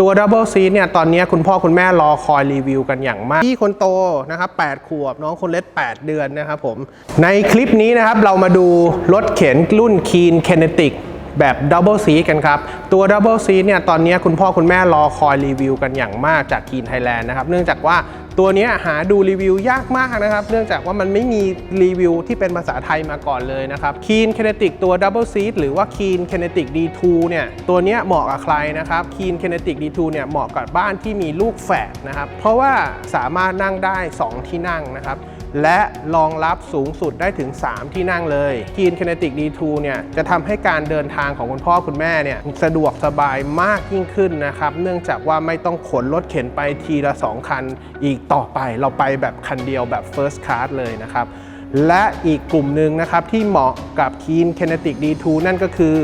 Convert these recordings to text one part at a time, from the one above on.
ตัว Double Seat เนี่ยตอนนี้คุณพ่อคุณแม่รอคอยรีวิวกันอย่างมาก พี่คนโตนะครับ8ขวบ น้องคนเล็ก 8 เดือนนะครับผม ในคลิปนี้นะครับเรามาดูรถเข็นรุ่น Keen Kinetic แบบ Double Seat กันครับ ตัว Double Seat เนี่ยตอนนี้คุณพ่อคุณแม่รอคอยรีวิวกันอย่างมากจาก Keen Thailand นะครับ เนื่องจากว่า ตัวนี้หาดูรีวิวยากมากนะครับ เนื่องจากว่ามันไม่มีรีวิวที่เป็นภาษาไทยมาก่อนเลยนะครับ Keen Kinetic ตัว Double Seat หรือว่า Keen Kinetic D2 เนี่ย ตัวนี้เหมาะกับใครนะครับ Keen Kinetic D2 เนี่ยเหมาะกับบ้านที่มีลูกแฝดนะครับ เพราะว่าสามารถนั่งได้ 2 ที่นั่งนะครับ และรองรับสูงสุดได้ถึง 3 ที่นั่งเลย Keen Kinetic D2 เนี่ยจะทำให้การเดินทางของคุณพ่อคุณแม่เนี่ยสะดวกสบายมากยิ่งขึ้นนะครับ เนื่องจากว่าไม่ต้องขนรถเข็นไปทีละ 2 คัน อีกต่อไปเราไปแบบคันเดียวแบบ First Class เลยนะครับและอีกกลุ่มหนึ่งนะครับที่เหมาะกับ Keen Kinetic D2 นั่นก็คือ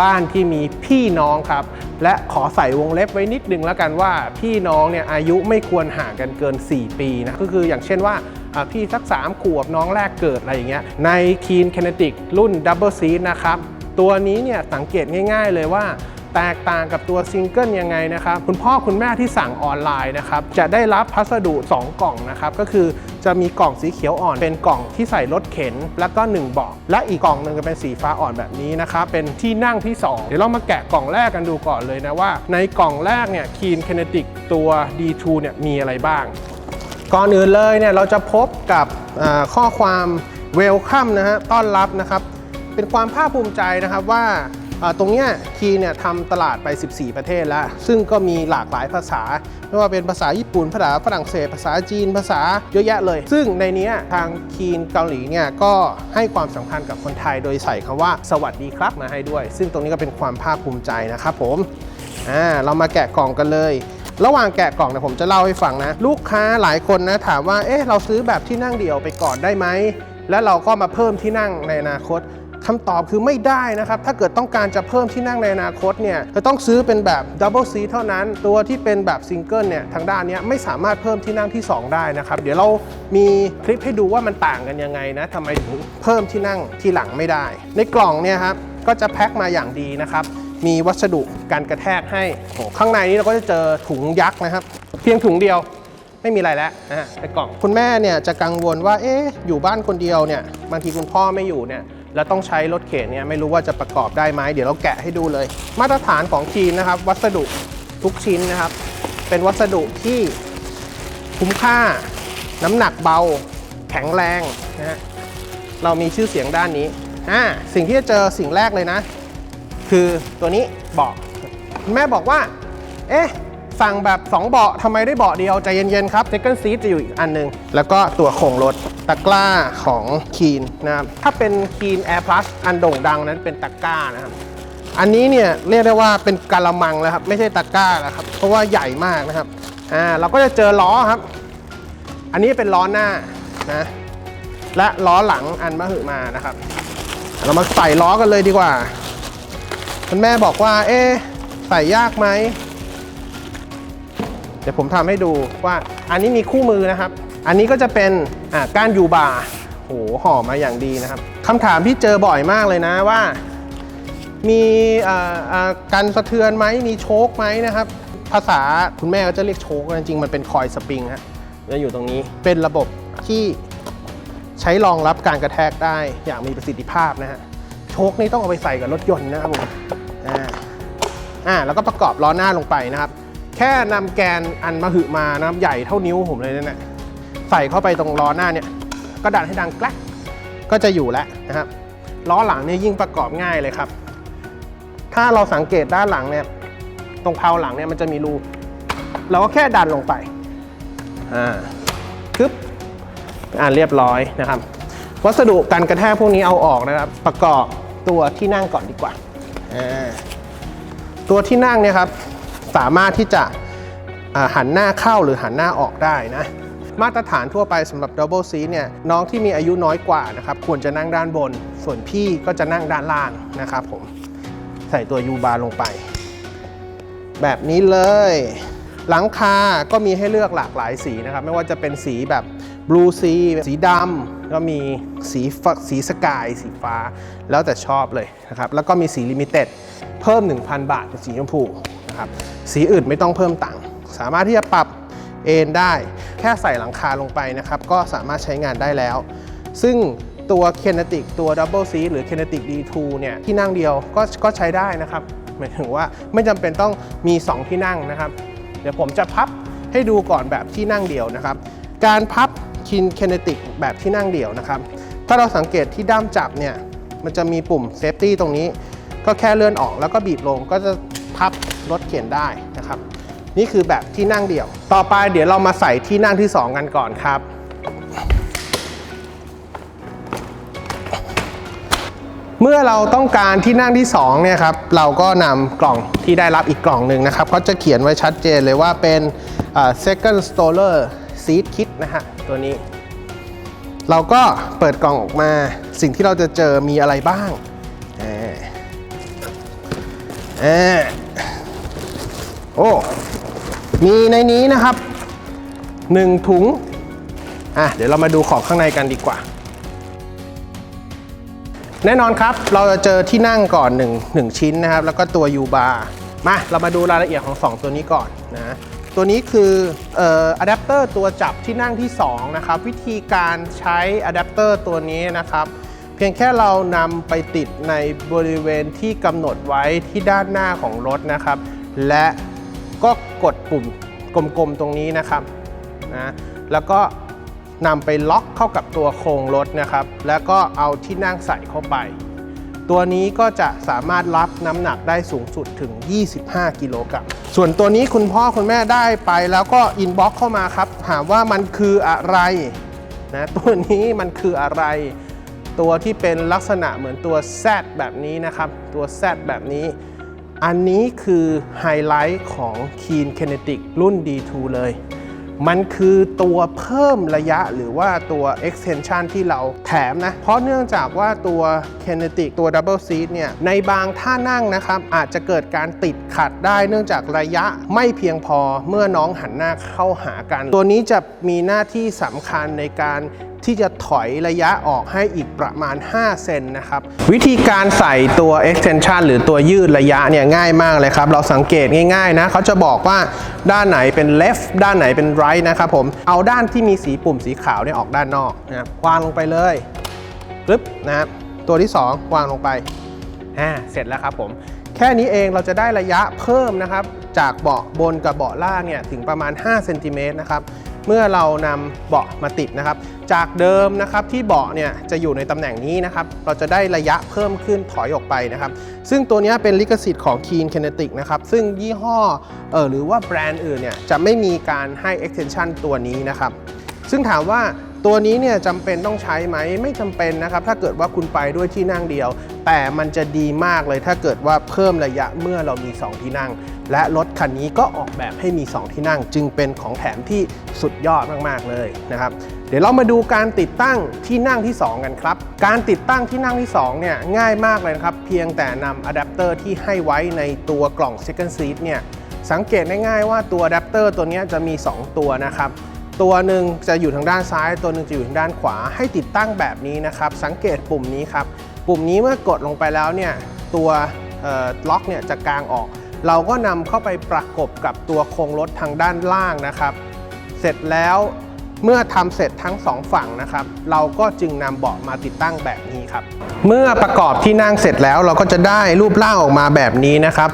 บ้านที่มีพี่น้องครับ และขอใส่วงเล็บไว้นิดนึงแล้วกันว่าพี่น้องเนี่ยอายุไม่ควรห่างกันเกิน 4 ปีนะก็คืออย่างเช่นว่าอ่า พี่สัก 3 ขวบน้องแรกเกิดอะไรอย่างเงี้ยใน Keen Kinetic รุ่น Double Seat นะครับตัวนี้เนี่ยสังเกตง่าย ๆ เลยว่าแตกต่างกับตัวซิงเกิลยังไงนะครับ คุณพ่อคุณแม่ที่สั่งออนไลน์นะครับ จะได้รับพัสดุ 2 กล่องนะครับ ก็คือจะมีกล่องสีเขียวอ่อน เป็นกล่องที่ใส่รถเข็น แล้วก็ 1เบาะและอีกกล่องหนึ่งจะเป็นสีฟ้าอ่อนแบบนี้นะครับ เป็นที่นั่งที่ 2 เดี๋ยวเรามาแกะกล่องแรกกันดูก่อนเลยนะว่า ในกล่องแรกเนี่ย Keen Kinetic ตัว D2 เนี่ยมีอะไรบ้าง ก่อนอื่นเลยเนี่ยเราจะพบกับข้อความเวลคัมนะฮะต้อนรับนะครับ เป็นความภาคภูมิใจนะครับว่าอ่าตรงเนี้ยคีเนี่ยทำตลาดไป 14 ประเทศแล้ว ซึ่งก็มีหลากหลายภาษา ไม่ว่าเป็นภาษาญี่ปุ่น ภาษาฝรั่งเศส ภาษาจีน ภาษาเยอะแยะเลย ซึ่งในเนี้ยทางคีนเกาหลีเนี่ยก็ให้ความสำคัญกับคนไทยโดยใส่คำว่าสวัสดีครับมาให้ด้วย ซึ่งตรงนี้ก็เป็นความภาคภูมิใจนะครับผม อ่า เรามาแกะกล่องกันเลย ระหว่างแกะกล่องเนี่ยผมจะเล่าให้ฟังนะ ลูกค้าหลายคนนะถามว่า เอ๊ะ เราซื้อแบบที่นั่งเดี่ยวไปก่อนได้ไหม แล้วเราก็มาเพิ่มที่นั่งในอนาคตคำตอบคือไม่ได้นะครับ ถ้าเกิดต้องการจะเพิ่มที่นั่งในอนาคตเนี่ยจะต้องซื้อเป็นแบบดับเบิลซีเท่านั้น ตัวที่เป็นแบบซิงเกิลเนี่ยทางด้านนี้ไม่สามารถเพิ่มที่นั่งที่ 2 ได้นะครับ เดี๋ยวเรามีคลิปให้ดูว่ามันต่างกันยังไงนะทำไมถึงเพิ่มที่นั่งที่หลังไม่ได้ ในกล่องเนี่ยครับก็จะแพ็คมาอย่างดีนะครับ มีวัสดุการกระแทกให้โอ้ข้างในนี้เราก็จะเจอถุงยักษ์นะครับ เพียงถุงเดียวไม่มีอะไรแล้วนะฮะในกล่องคุณแม่เนี่ยจะกังวลว่าเอ๊ะอยู่บ้านคนเดียวเนี่ยบางทีคุณพ่อไม่อยู่เนี่ยแล้วต้องใช้รถเข็นเนี่ยไม่รู้ว่าจะประกอบได้ไหมเดี๋ยวเราแกะให้ดูเลย มาตรฐานของจีนนะครับ วัสดุทุกชิ้นนะครับ เป็นวัสดุที่คุ้มค่า น้ำหนักเบา แข็งแรงนะฮะเรามีชื่อเสียงด้านนี้อ่าสิ่งที่จะเจอสิ่งแรกเลยนะ คือตัวนี้เบาะแม่บอกว่า เอ๊ะ สั่งแบบ 2 เบาะทำไมได้เบาะเดียว ใจเย็น ๆ ครับ Second Seat จะอยู่อีกอันหนึง แล้วก็ตัวโครงรถตะกร้าของคีนนะครับ ถ้าเป็นคีน Air Plus อันโด่งดังนั้นเป็นตะกร้านะครับ อันนี้เนี่ยเรียกได้ว่าเป็นกะละมังแล้วครับ ไม่ใช่ตะกร้าแล้วครับ เพราะว่าใหญ่มากนะครับ อ่า เราก็จะเจอล้อครับ อันนี้เป็นล้อหน้านะ และล้อหลังอันมหึมานะครับ เรามาใส่ล้อกันเลยดีกว่า คุณแม่บอกว่า เอ๊ใส่ยากไหม เดี๋ยวผมทำให้ดูว่าอันนี้มีคู่มือนะครับ อันนี้ก็จะเป็นอ่าก้านยูบาร์โหห่อมาอย่างดีนะครับคำถามที่เจอบ่อยมากเลยนะว่า มีการสะเทือนไหมมีโชคไหมนะครับ ภาษาคุณแม่ก็จะเรียกโชคจริงๆ มันเป็นคอยสปริงฮะจะอยู่ตรงนี้เป็นระบบที่ใช้รองรับการกระแทกได้อย่างมีประสิทธิภาพนะฮะ ชคนี่ต้องเอาไปใส่กับรถยนต์นะครับผมอ่าอ่าแล้วก็ประกอบล้อหน้าลงไปนะครับ แค่นำแกนอันมหึมานะครับใหญ่เท่านิ้วผมเลยนั่นแหละใส่เข้าไปตรงล้อหน้าเนี่ยก็ดันให้ดังแกลกก็จะอยู่แล้วนะครับล้อหลังเนี่ยยิ่งประกอบง่ายเลยครับ ถ้าเราสังเกตด้านหลังเนี่ยตรงเพลาหลังเนี่ยมันจะมีรูเราก็แค่ดันลงไปอ่าคึบอ่าเรียบร้อยนะครับ วัสดุการกระแทกพวกนี้เอาออกนะครับ ประกอบ ตัวที่นั่งก่อนดีกว่าอ่า ตัวที่นั่งเนี่ยครับสามารถที่จะอ่าหันหน้าเข้าหรือหันหน้าออกได้นะ มาตรฐานทั่วไปสำหรับ Double Seat เนี่ยน้องที่มีอายุน้อยกว่านะครับควรจะนั่งด้านบน ส่วนพี่ก็จะนั่งด้านล่างนะครับผมใส่ตัวยูบาร์ลงไป แบบนี้เลย หลังคาก็มีให้เลือกหลากหลายสีนะครับ ไม่ว่าจะเป็นสีแบบ บลูซีสีดำก็มีสีสีสกาย สีฟ้า แล้วแต่ชอบเลยนะครับ แล้วก็มีสีลิมิเต็ดเพิ่ม 1,000 บาทเป็นสีชมพูนะครับสีอื่นไม่ต้องเพิ่มตังค์สามารถที่จะปรับเอนได้ แค่ใส่หลังคาลงไปนะครับ ก็สามารถใช้งานได้แล้ว ซึ่งตัว Kinetic ตัว Double Seat หรือ Kinetic D2 เนี่ยที่นั่งเดียวก็ก็ใช้ได้นะครับ หมายถึงว่าไม่จำเป็นต้องมี 2 ที่นั่งนะครับ เดี๋ยวผมจะพับให้ดูก่อนแบบที่นั่งเดียวนะครับ การพับ คิน Kinetic แบบที่นั่งเดี่ยวนะครับ ถ้าเราสังเกตที่ด้ามจับเนี่ย มันจะมีปุ่ม Safety ตรงนี้ ก็แค่เลื่อนออกแล้วก็บีบลงก็จะพับรถเข็นได้นะครับ นี่คือแบบที่นั่งเดี่ยว ต่อไปเดี๋ยวเรามาใส่ที่นั่งที่ 2 กันก่อนครับ เมื่อเราต้องการที่นั่งที่2เนี่ยครับ เราก็นำกล่องที่ได้รับอีกกล่องหนึ่งนะครับเขาจะเขียนไว้ชัดเจนเลยว่าเป็น second stroller seat kit นะฮะ ตัวนี้ เราก็เปิดกล่องออกมา สิ่งที่เราจะเจอมีอะไรบ้างเออเออโอ้ มีในนี้นะครับ 1 ถุง อะ เดี๋ยวเรามาดูของข้างในกันดีกว่า แน่นอนครับ เราจะเจอที่นั่งก่อน 1 1 ชิ้นนะครับ แล้วก็ตัว U bar มา เรามาดูรายละเอียดของ 2 ตัวนี้ก่อนนะ ตัวนี้คือเอ่ออะแดปเตอร์ตัวจับที่นั่งที่ 2 นะครับ วิธีการใช้อะแดปเตอร์ตัวนี้นะครับ เพียงแค่เรานำไปติดในบริเวณที่กำหนดไว้ที่ด้านหน้าของรถนะครับ และก็กดปุ่มกลมๆตรงนี้นะครับนะแล้วก็นำไปล็อกเข้ากับตัวโครงรถนะครับ แล้วก็เอาที่นั่งใส่เข้าไป ตัวนี้ก็จะสามารถรับน้ำหนักได้สูงสุดถึง 25 กิโลกรัม ส่วนตัวนี้คุณพ่อคุณแม่ได้ไปแล้วก็อินบ็อกเข้ามาครับ ถามว่ามันคืออะไรนะตัวนี้มันคืออะไร ตัวที่เป็นลักษณะเหมือนตัว Z แบบนี้นะครับ ตัว Z แบบนี้ อันนี้คือไฮไลท์ของ Keen Kinetic รุ่น D2 เลย มันคือตัวเพิ่มระยะหรือว่าตัว extension ที่เราแถมนะ เพราะเนื่องจากว่าตัว Kinetic ตัว Double Seat เนี่ย ในบางท่านั่งนะครับ อาจจะเกิดการติดขัดได้เนื่องจากระยะไม่เพียงพอเมื่อน้องหันหน้าเข้าหากัน ตัวนี้จะมีหน้าที่สำคัญในการที่จะถอยระยะออกให้อีกประมาณ 5 เซนนะครับ วิธีการใส่ตัว extension หรือตัวยืดระยะเนี่ยง่ายมากเลยครับ เราสังเกตง่ายๆนะเขาจะบอกว่าด้านไหนเป็น left ด้านไหนเป็น right นะครับผมเอาด้านที่มีสีปุ่มสีขาวเนี่ยออกด้านนอกนะควางลงไปเลยปึ๊บนะครับตัวที่ 2 วางลงไปอ่าเสร็จแล้วครับผม แค่นี้เองเราจะได้ระยะเพิ่มนะครับ จากเบาะบนกับเบาะล่างเนี่ยถึงประมาณ5เซนติเมตรนะครับเมื่อเรานำเบาะมาติดนะครับ จากเดิมนะครับที่เบาะเนี่ยจะอยู่ในตำแหน่งนี้นะครับ เราจะได้ระยะเพิ่มขึ้นถอยออกไปนะครับ ซึ่งตัวนี้เป็นลิขสิทธิ์ของ Keen Kinetic นะครับ ซึ่งยี่ห้อเออหรือว่าแบรนด์อื่นเนี่ยจะไม่มีการให้ extension ตัวนี้นะครับ ซึ่งถามว่า ตัวนี้เนี่ยจำเป็นต้องใช้ไหมไม่จำเป็นนะครับ ถ้าเกิดว่าคุณไปด้วยที่นั่งเดียว แต่มันจะดีมากเลยถ้าเกิดว่าเพิ่มระยะเมื่อเรามี 2 ที่นั่ง และรถคันนี้ก็ออกแบบให้มี 2 ที่นั่ง จึงเป็นของแถมที่สุดยอดมากๆเลยนะครับ เดี๋ยวเรามาดูการติดตั้งที่นั่งที่ 2 กันครับ การติดตั้งที่นั่งที่2เนี่ยง่ายมากเลยนะครับ เพียงแต่นำอะแดปเตอร์ที่ให้ไว้ในตัวกล่อง second seat เนี่ยสังเกตง่ายๆว่าตัวอะแดปเตอร์ตัวนี้จะมี 2 ตัวนะครับ ตัวหนึ่งจะอยู่ทางด้านซ้าย ตัวหนึ่งจะอยู่ทางด้านขวาให้ติดตั้งแบบนี้นะครับ สังเกตปุ่มนี้ครับ ปุ่มนี้เมื่อกดลงไปแล้วเนี่ยตัวล็อกเนี่ยจะกางออก เราก็นำเข้าไปประกบกับตัวโครงรถทางด้านล่างนะครับ เสร็จแล้วเมื่อทำเสร็จทั้งสองฝั่งนะครับ เราก็จึงนำเบาะมาติดตั้งแบบนี้ครับ เมื่อประกอบที่นั่งเสร็จแล้วเราก็จะได้รูปร่างออกมาแบบนี้นะครับ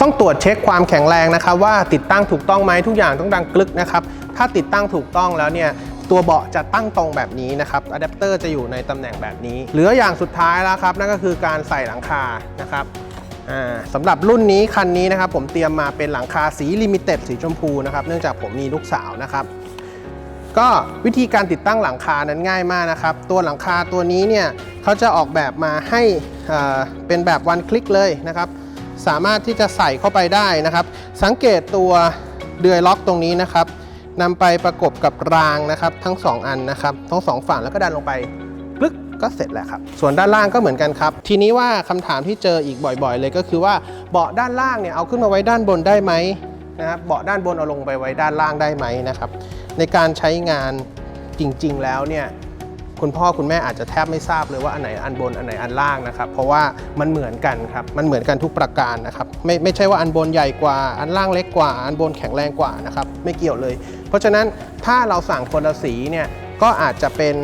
ต้องตรวจเช็คความแข็งแรงนะครับ ว่าติดตั้งถูกต้องไหมทุกอย่างต้องดังกลึกนะครับ ถ้าติดตั้งถูกต้องแล้วเนี่ยตัวเบาะจะตั้งตรงแบบนี้นะครับอะแดปเตอร์จะอยู่ในตำแหน่งแบบนี้ เหลืออย่างสุดท้ายแล้วครับนั่นก็คือการใส่หลังคานะครับสำหรับรุ่นนี้คันนี้นะครับผมเตรียมมาเป็นหลังคาสีลิมิเต็ดสีชมพูนะครับเนื่องจากผมมีลูกสาวนะครับก็วิธีการติดตั้งหลังคานั้นง่ายมากนะครับ ตัวหลังคาตัวนี้เนี่ยเขาจะออกแบบมาให้เป็นแบบวันคลิกเลยนะครับ สามารถที่จะใส่เข้าไปได้นะครับ สังเกตตัวเดือยล็อกตรงนี้นะครับ นำไปประกบกับรางนะครับ ทั้ง 2 อันนะครับ ทั้งสองฝั่งแล้วก็ดันลงไปปลึกก็เสร็จแล้วครับ ส่วนด้านล่างก็เหมือนกันครับ ทีนี้ว่าคำถามที่เจออีกบ่อยๆ เลยก็คือว่าเบาะด้านล่างเนี่ยเอาขึ้นมาไว้ด้านบนได้ไหมนะครับเบาะด้านบนเอาลงไปไว้ด้านล่างได้ไหมนะครับ ในการใช้งานจริงๆแล้วเนี่ยคุณพ่อคุณแม่อาจจะแทบไม่ทราบเลยว่าอันไหนอันบนอันไหนอันล่างนะครับ เพราะว่ามันเหมือนกันครับมันเหมือนกันทุกประการนะครับไม่ไม่ใช่ว่าอันบนใหญ่กว่าอันล่างเล็กกว่า อันบนแข็งแรงกว่านะครับไม่เกี่ยวเลย เพราะฉะนั้นถ้าเราสั่งคนละสีเนี่ยก็อาจจะเป็น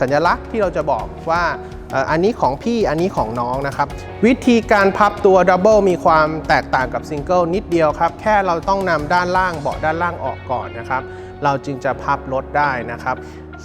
สัญลักษณ์ที่เราจะบอกว่าอันนี้ของพี่อันนี้ของน้องนะครับ วิธีการพับตัวดับเบิลมีความแตกต่างกับซิงเกิลนิดเดียวครับ แค่เราต้องนำด้านล่างเบาะด้านล่างออกก่อนนะครับ เราจึงจะพับรถได้นะครับ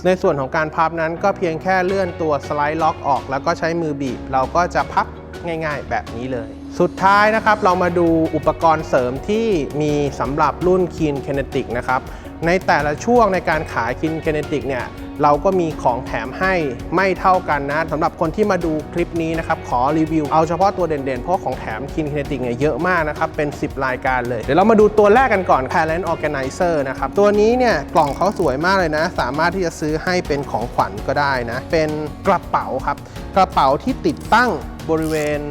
ในส่วนของการพับนั้นก็เพียงแค่เลื่อนตัวสไลด์ล็อกออก แล้วก็ใช้มือบีบ เราก็จะพับง่าย ๆ แบบนี้เลย สุดท้ายนะครับเรามาดูอุปกรณ์เสริมที่มีสำหรับรุ่น Keen Kinetic นะครับในแต่ละช่วงในการขาย Keen Kinetic เนี่ยเราก็มีของแถมให้ไม่เท่ากันนะสำหรับคนที่มาดูคลิปนี้นะครับ ขอรีวิวเอาเฉพาะตัวเด่นๆ เพราะของแถม Keen Kinetic เนี่ยเยอะมากนะครับ เป็น 10 รายการเลย เดี๋ยวเรามาดูตัวแรกกันก่อน Talent Organizer นะครับ ตัวนี้เนี่ยกล่องเขาสวยมากเลยนะ สามารถที่จะซื้อให้เป็นของขวัญก็ได้นะ เป็นกระเป๋าครับ กระเป๋าที่ติดตั้งบริเวณ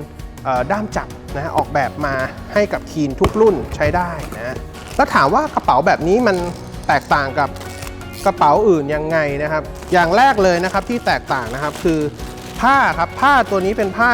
ด้ามจับนะฮะออกแบบมาให้กับคีนทุกรุ่นใช้ได้นะแล้วถามว่ากระเป๋าแบบนี้มันแตกต่างกับกระเป๋าอื่นยังไงนะครับ อย่างแรกเลยนะครับที่แตกต่างนะครับคือผ้าครับผ้าตัวนี้เป็นผ้า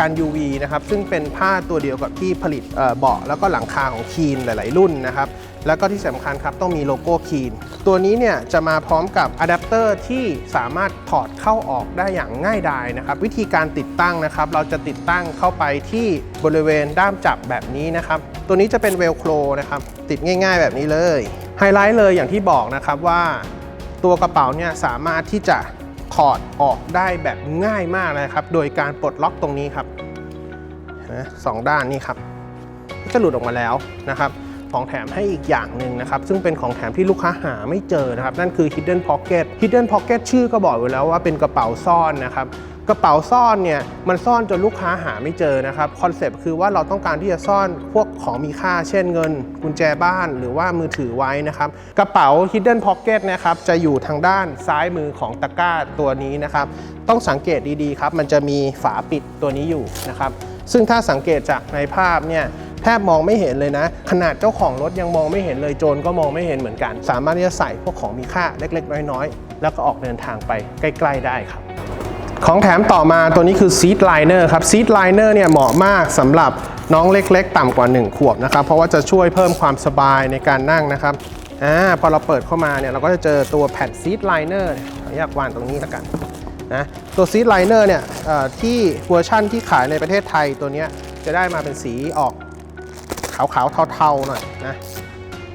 กัน UV นะครับซึ่งเป็นผ้าตัวเดียวกับที่ผลิตเอ่อเบาะแล้วก็หลังคาของคีนหลาย ๆ รุ่นนะครับ แล้วก็ที่สำคัญครับต้องมีโลโก้คีนตัวนี้เนี่ยจะมาพร้อมกับอะแดปเตอร์ที่สามารถถอดเข้าออกได้อย่างง่ายดายนะครับ วิธีการติดตั้งนะครับ เราจะติดตั้งเข้าไปที่บริเวณด้ามจับแบบนี้นะครับ ตัวนี้จะเป็นเวลโครนะครับ ติดง่าย ๆ แบบนี้เลย ไฮไลท์เลยอย่างที่บอกนะครับว่าตัวกระเป๋าเนี่ยสามารถที่จะถอดออกได้แบบง่ายมากเลยครับ โดยการปลดล็อกตรงนี้ครับนไหมสองด้านนี่ครับก็จะหลุดออกมาแล้วนะครับ ของแถมให้อีกอย่างหนึ่งนะครับ ซึ่งเป็นของแถมที่ลูกค้าหาไม่เจอนะครับ นั่นคือ hidden pocket hidden pocket ชื่อก็บอกอยู่แล้วว่าเป็นกระเป๋าซ่อนนะครับกระเป๋าซ่อนเนี่ยมันซ่อนจนลูกค้าหาไม่เจอนะครับคอนเซปต์คือว่าเราต้องการที่จะซ่อนพวกของมีค่า เช่นเงิน กุญแจบ้านหรือว่ามือถือไว้นะครับ กระเป๋า hidden pocket นะครับจะอยู่ทางด้านซ้ายมือของตะกร้าตัวนี้นะครับ ต้องสังเกตดีๆครับ มันจะมีฝาปิดตัวนี้อยู่นะครับ ซึ่งถ้าสังเกตจากในภาพเนี่ย แทบมองไม่เห็นเลยนะ ขนาดเจ้าของรถยังมองไม่เห็นเลยโจรก็มองไม่เห็นเหมือนกัน สามารถที่จะใส่พวกของมีค่าเล็ก ๆ น้อยๆ แล้วก็ออกเดินทางไปใกล้ๆได้ครับของแถมต่อมาตัวนี้คือซีทไลเนอร์ครับซีทไลเนอร์เนี่ยเหมาะมากสำหรับน้องเล็ก ๆ ต่ำกว่า 1 ขวบนะครับเพราะว่าจะช่วยเพิ่มความสบายในการนั่งนะครับอ่าพอเราเปิดเข้ามาเนี่ยเราก็จะเจอตัวแผ่นซีทไลเนอร์ขออนุญาตวางตรงนี้แล้วกันนะตัวซีทไลเนอร์เนี่ยที่เวอร์ชั่นที่ขายในประเทศไทยตัวนี้จะได้มาเป็นสีออก ขาวๆเทาๆหน่อยนะ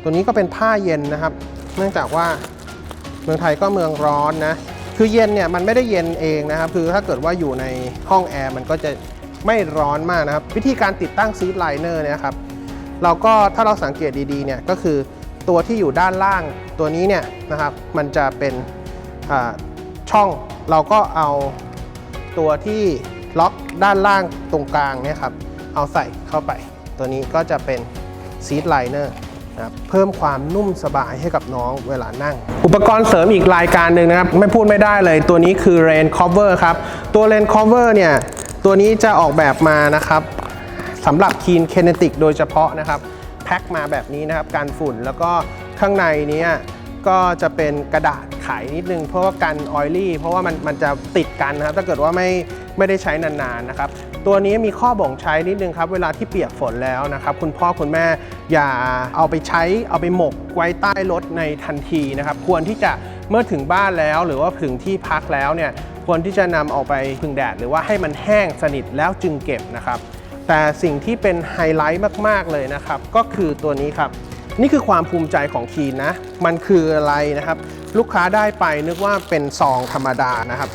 ตัวนี้ก็เป็นผ้าเย็นนะครับ เนื่องจากว่าเมืองไทยก็เมืองร้อนนะคือเย็นเนี่ยมันไม่ได้เย็นเองนะครับ คือถ้าเกิดว่าอยู่ในห้องแอร์มันก็จะไม่ร้อนมากนะครับ วิธีการติดตั้งซีทไลเนอร์เนี่ยครับเราก็ถ้าเราสังเกตดีๆเนี่ยก็คือตัวที่อยู่ด้านล่างตัวนี้เนี่ยนะครับ มันจะเป็นช่องเราก็เอาตัวที่ล็อกด้านล่างตรงกลางเนี่ยครับ เอาใส่เข้าไป ตัวนี้ก็จะเป็นซีทไลเนอร์นะเพิ่มความนุ่มสบายให้กับน้องเวลานั่ง อุปกรณ์เสริมอีกรายการหนึ่งนะครับ ไม่พูดไม่ได้เลยตัวนี้คือ Rain Cover ครับ ตัว Rain Cover เนี่ย ตัวนี้จะออกแบบมานะครับสำหรับ Keen Kinetic โดยเฉพาะนะครับ แพ็คมาแบบนี้นะครับการฝุ่นแล้วก็ข้างในนี้ก็จะเป็นกระดาษไขนิดนึง เพราะว่ากันออยลี่เพราะว่ามันมันจะติดกันนะครับ ถ้าเกิดว่าไม่ไม่ได้ใช้นานๆนะครับ ตัวนี้มีข้อบ่งใช้นิดนึงครับ เวลาที่เปียกฝนแล้วนะครับ คุณพ่อคุณแม่อย่าเอาไปใช้เอาไปหมกไว้ใต้รถในทันทีนะครับ ควรที่จะเมื่อถึงบ้านแล้วหรือว่าถึงที่พักแล้วเนี่ยควรที่จะนำออกไปพึ่งแดด หรือว่าให้มันแห้งสนิทแล้วจึงเก็บนะครับแต่สิ่งที่เป็นไฮไลท์มาก ๆ เลยนะครับ ก็คือตัวนี้ครับ นี่คือความภูมิใจของคีนนะ มันคืออะไรนะครับ ลูกค้าได้ไปนึกว่าเป็นซองธรรมดานะครับ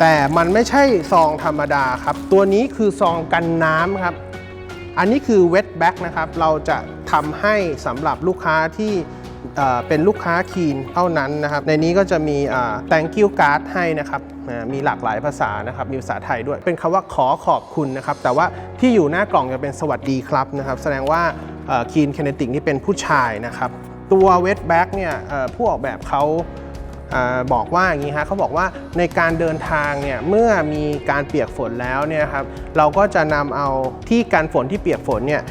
แต่มันไม่ใช่ซองธรรมดาครับ ตัวนี้คือซองกันน้ำครับ อันนี้คือ wet bag นะครับ เราจะทำให้สำหรับลูกค้าที่เเป็นลูกค้าคีนเท่านั้นนะครับ ในนี้ก็จะมี thank you card ให้นะครับ มีหลากหลายภาษานะครับ มีภาษาไทยด้วย เป็นคำว่าขอขอบคุณนะครับ แต่ว่าที่อยู่หน้ากล่องจะเป็นสวัสดีครับนะครับ แสดงว่าคีนเคเนติกนี่เป็นผู้ชายนะครับ ตัว wet bag เนี่ยผู้ออกแบบเขา บอกว่าอย่างนี้ฮะเขาบอกว่าในการเดินทางเนี่ยเมื่อมีการเปียกฝนแล้วเนี่ยครับเราก็จะนำเอาที่การฝนที่เปียกฝนเนี่ย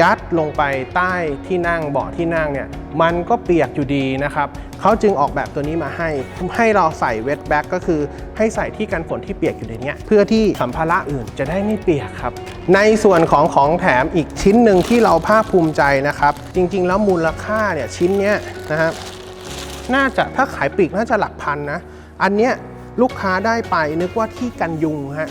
ยัดลงไปใต้ที่นั่งเบาะที่นั่งเนี่ยมันก็เปียกอยู่ดีนะครับเขาจึงออกแบบตัวนี้มาให้ ให้เราใส่เวทแบ็กก็คือให้ใส่ที่กันฝนที่เปียกอยู่ในนี้เพื่อที่สัมภาระอื่นจะได้ไม่เปียกครับ ในส่วนของของแถมอีกชิ้นหนึ่งที่เราภาคภูมิใจนะครับ จริงๆ แล้วมูลค่าเนี่ยชิ้นเนี้ยนะครับ น่าจะถ้าขายปลีกน่าจะหลักพันนะ อันเนี้ยลูกค้าได้ไปนึกว่าที่กันยุงฮะ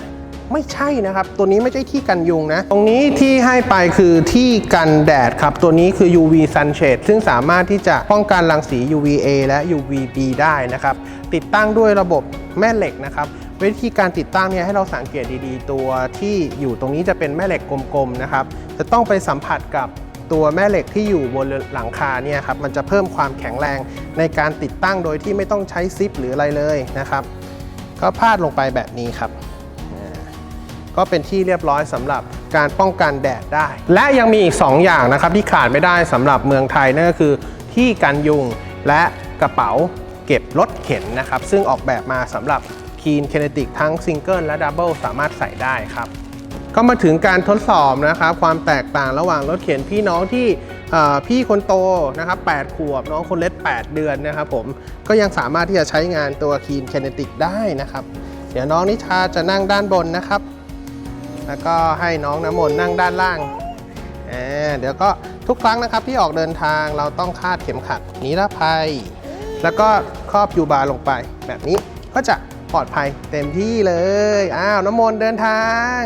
ไม่ใช่นะครับ ตัวนี้ไม่ใช่ที่กันยุงนะ ตรงนี้ที่ให้ไปคือที่กันแดดครับ ตัวนี้คือ UV Sunshade ซึ่งสามารถที่จะป้องกันรังสี UVA และ UVB ได้นะครับ ติดตั้งด้วยระบบแม่เหล็กนะครับ วิธีการติดตั้งเนี่ยให้เราสังเกตดีๆ ตัวที่อยู่ตรงนี้จะเป็นแม่เหล็กกลมๆนะครับ จะต้องไปสัมผัสกับ ตัวแม่เหล็กที่อยู่บนหลังคาเนี่ยครับมันจะเพิ่มความแข็งแรงในการติดตั้งโดยที่ไม่ต้องใช้ซิปหรืออะไรเลยนะครับ ก็พาดลงไปแบบนี้ครับ ก็เป็นที่เรียบร้อยสำหรับการป้องกันแดดได้ และยังมีอีก 2 อย่างนะครับที่ขาดไม่ได้สำหรับเมืองไทยนั่นก็คือ ที่กันยุงและกระเป๋าเก็บรถเข็นนะครับ ซึ่งออกแบบมาสำหรับ Keen Kinetic ทั้งซิงเกิลและดับเบิลสามารถใส่ได้ครับ ก็มาถึงการทดสอบนะครับความแตกต่างระหว่างรถเข็นพี่น้องที่พี่คนโตนะครับ8ขวบน้องคนเล็ก8 เดือนนะครับผมก็ยังสามารถที่จะใช้งานตัว Keen Kinetic ได้นะครับ เดี๋ยวน้องนิชาจะนั่งด้านบนนะครับ แล้วก็ให้น้องน้ำมนต์นั่งด้านล่างเดี๋ยวก็ทุกครั้งนะครับที่ออกเดินทางเราต้องคาดเข็มขัดนิรภัย แล้วก็ครอบยูบาร์ลงไป แบบนี้ก็จะปลอดภัยเต็มที่เลยอ้าวน้ำมนต์เดินทาง